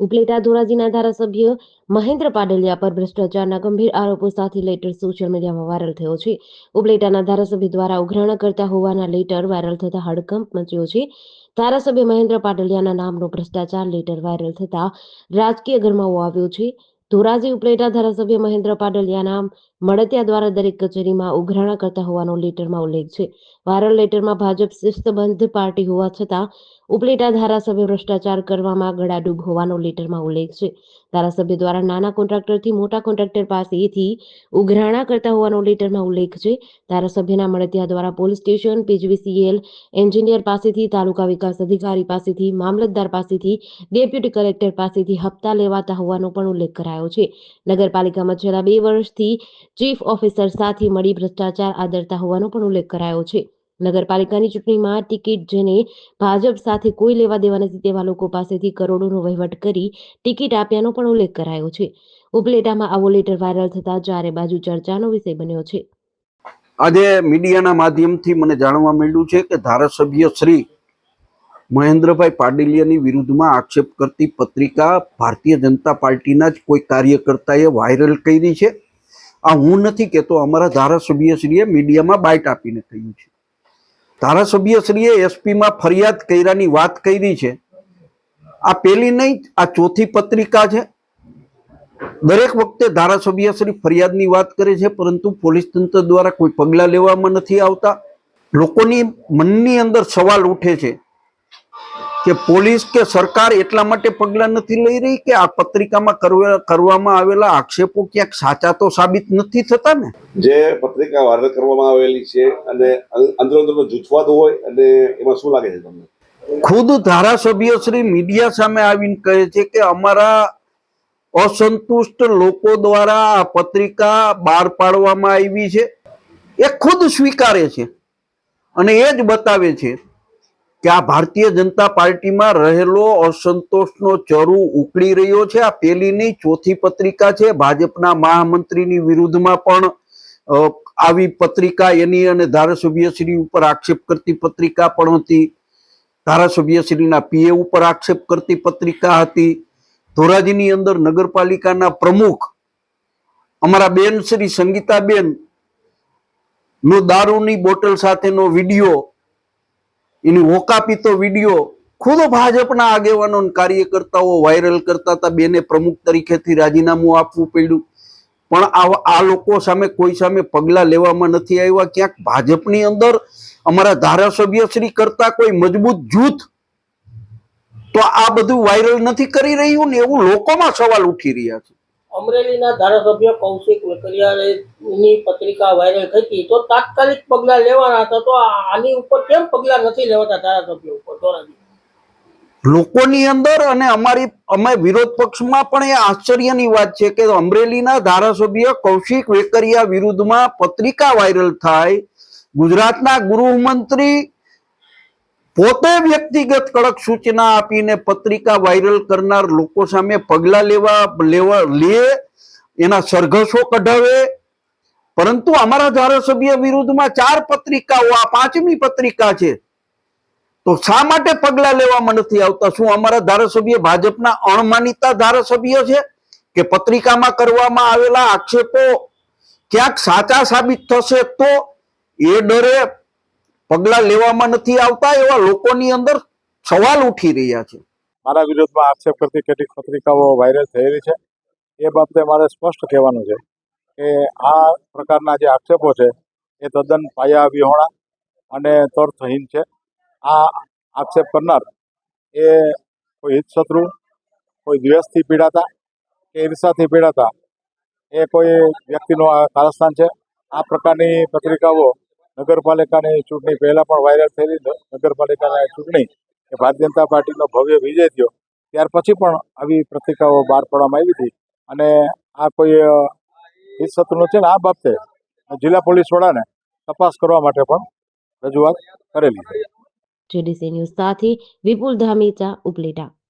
ઉપલેટા ધોરાજીના ધારાસભ્ય મહેન્દ્ર પાડલિયા પર ભ્રષ્ટાચારના ગંભીર આરોપો સાથે લેટર સોશિયલ મીડિયામાં વાયરલ થયો છે. ઉપલેટાના ધારાસભ્ય દ્વારા ઉઘરાણા કરતા હોવાના લેટર વાયરલ થતા હડકંપ મચ્યો છે. ધારાસભ્ય મહેન્દ્ર પાડલિયાના નામનો ભ્રષ્ટાચાર લેટર વાયરલ થતા રાજકીય ગરમાવો આવ્યો છે. ધોરાજી ઉપલેટા ધારાસભ્ય મહેન્દ્ર પાડલિયાના મળતિયા દ્વારા દરેક કચેરીમાં ઉઘરાણા કરતા હોવાનો લેટરમાં ઉલ્લેખ છે. વાયરલ લેટરમાં ભાજપ શિસ્તબંધ પાર્ટી હોવા છતાં ઉપલેટા ધારાસભ્ય ભ્રષ્ટાચાર કરવામાં ગળાડૂબ હોવાનો લેટરમાં ઉલ્લેખ છે. ધારાસભ્ય દ્વારા નાના કોન્ટ્રાક્ટરથી મોટા કોન્ટ્રાક્ટર પાસેથી ઉઘરાણા કરતા હોવાનો લેટરમાં ઉલ્લેખ છે. ધારાસભ્યના મળતિયા દ્વારા પોલીસ સ્ટેશન, પીજીવીસીએલ એન્જિનિયર પાસેથી, તાલુકા વિકાસ અધિકારી પાસેથી, મામલતદાર પાસેથી, ડેપ્યુટી કલેક્ટર પાસેથી હપ્તા લેવાતા હોવાનો પણ ઉલ્લેખ કરાયો છે. નગરપાલિકામાં છેલ્લા બે વર્ષથી ચીફ ઓફિસર સાથે મળી ભ્રષ્ટાચાર આદરતા હોવાનો પણ ઉલ્લેખ કરાયો છે. નગરપાલિકાની ચૂંટણીમાં ટિકિટ જેને ભાજપ સાથે કોઈ લેવા દેવા નથી તેવા લોકો પાસેથી કરોડોનો વહીવટ કરી ટિકિટ આપ્યાનો પણ ઉલ્લેખ કરાયો છે. ઉપલેટામાં આવો લેટર વાયરલ થતા ચારે બાજુ ચર્ચાનો વિષય બન્યો છે. આજે મીડિયાના માધ્યમથી મને જાણવા મળ્યું છે કે ધારાસભ્ય શ્રી મહેન્દ્રભાઈ પાડલિયાની વિરુદ્ધમાં આક્ષેપ કરતી પત્રિકા ભારતીય જનતા પાર્ટીના જ કોઈ કાર્યકર્તાએ વાયરલ કરી છે. આ હું નથી કહેતો, અમારા ધારાસભ્યશ્રીએ મીડિયામાં બાઇટ આપીને કહ્યું છે. ધારાસભ્યશ્રીએ એસપીમાં ફરિયાદ કર્યાની વાત કરી છે. આ પેલી નહીં, આ ચોથી પત્રિકા છે. દરેક વખતે ધારાસભ્યશ્રી ફરિયાદની વાત કરે છે, પરંતુ પોલીસ તંત્ર દ્વારા કોઈ પગલાં લેવામાં નથી આવતા. લોકોની મનની અંદર સવાલ ઉઠે છે. કે પોલીસ કે સરકાર એટલા માટે પગલાં નથી લઈ રહી કે આ પત્રિકામાં કરવામાં આવેલા આક્ષેપો ક્યાંક સાચા તો સાબિત નથી થતા ને? જે પત્રિકા વાયરલ કરવામાં આવેલી છે અને અંદર અંદરનો જૂથવાદ હોય અને એમાં શું લાગે છે તમને? ખુદ ધારાસભ્ય શ્રી મીડિયા સામે આવીને કહે છે કે અમારા અસંતુષ્ટ લોકો દ્વારા આ પત્રિકા બહાર પાડવામાં આવી છે. એ ખુદ સ્વીકારે છે અને એ જ બતાવે છે કે આ ભારતીય જનતા પાર્ટીમાં રહેલો અસંતોષનો ચરુ ઉકળી રહ્યો છે. આ પેલીની ચોથી પત્રિકા છે. ભાજપના મહામંત્રીની વિરુદ્ધમાં પણ આવી પત્રિકા એની અને ધારાસભ્યશ્રી ઉપર આક્ષેપ કરતી પત્રિકા પણ હતી. ધારાસભ્યશ્રીના પીએ ઉપર આક્ષેપ કરતી પત્રિકા હતી. ધોરાજીની અંદર નગરપાલિકાના પ્રમુખ, અમારા બેન શ્રી સંગીતાબેન, નો દારૂની બોટલ સાથેનો વીડિયો એની ઓકાપીતો વીડિયો ખુદ ભાજપના આગેવાનો કાર્યકર્તાઓ વાયરલ કરતા હતા. બેને પ્રમુખ તરીકેથી રાજીનામું આપવું પડ્યું. પણ આ લોકો સામે કોઈ સામે પગલાં લેવામાં નથી આવ્યા. ક્યાંક ભાજપની અંદર અમારા ધારાસભ્ય શ્રી કરતા કોઈ મજબૂત જૂથ તો આ બધું વાયરલ નથી કરી રહ્યું ને એવું લોકોમાં સવાલ ઉઠી રહ્યા છે. અમરેલીના ધારાસભ્ય કૌશિક વેકરિયાની પત્રિકા વાયરલ થઈ તો તાત્કાલિક પગલા લેવાના હતા. તો આની ઉપર કેમ પગલા નથી લેવાતા ધારાસભ્ય ઉપર? ધોરાજી લોકોની અંદર અને અમારી અમે વિરોધ પક્ષમાં પણ એ આશ્ચર્યની વાત છે કે અમરેલીના ધારાસભ્ય કૌશિક વેકરિયા વિરુદ્ધમાં પત્રિકા વાયરલ થાય. ગુજરાતના ગૃહમંત્રી પોતે વ્યક્તિગત કડક સૂચના આપીને પત્રિકા વાયરલ કરનાર લોકો સામે પગલા લેવા લેવા લે એના સરઘસો કઢાવે. પરંતુ અમારા ધારાસભ્ય વિરુદ્ધમાં ચાર પત્રિકાઓ, આ પાંચમી પત્રિકા છે. તો શા માટે પગલા લેવામાં નથી આવતા? શું અમારા ધારાસભ્ય ભાજપના અણમાનીતા ધારાસભ્ય છે? કે પત્રિકામાં કરવામાં આવેલા આક્ષેપો ક્યાંક સાચા સાબિત થશે તો એ ડરે પગલા લેવામાં નથી આવતા એવા લોકોની અંદર સવાલ ઉઠી રહ્યા છે. મારા વિરોધમાં આક્ષેપ કરતી કેટલીક પત્રિકાઓ વાયરલ થયેલી છે. એ બાબતે મારે સ્પષ્ટ કહેવાનું છે કે આ પ્રકારના જે આક્ષેપો છે એ તદ્દન પાયા વિહોણા અને તર્થહીન છે. આ આક્ષેપ કરનાર એ કોઈ હિતશત્રુ, કોઈ દ્વેષથી પીડાતા કે ઈર્ષાથી પીડાતા એ કોઈ વ્યક્તિનું આ કારસ્થાન છે. આ પ્રકારની પત્રિકાઓ નગરપાલિકાની ચૂંટણી પહેલાં પણ વાયરલ થયેલી નગરપાલિકાની ચૂંટણી કે ભારતીય જનતા પાર્ટીનો ભવ્ય વિજય થયો. ત્યાર પછી પણ આવી પત્રિકાઓ બહાર પાડવામાં આવી હતી. અને આ કોઈ હિત થતું છે ને આ બાબતે જિલ્લા પોલીસ વડાને તપાસ કરવા માટે પણ રજૂઆત કરેલી છે. જેડીસી ન્યૂઝ સાથે વિપુલ ધામેચા ઉપલેટા.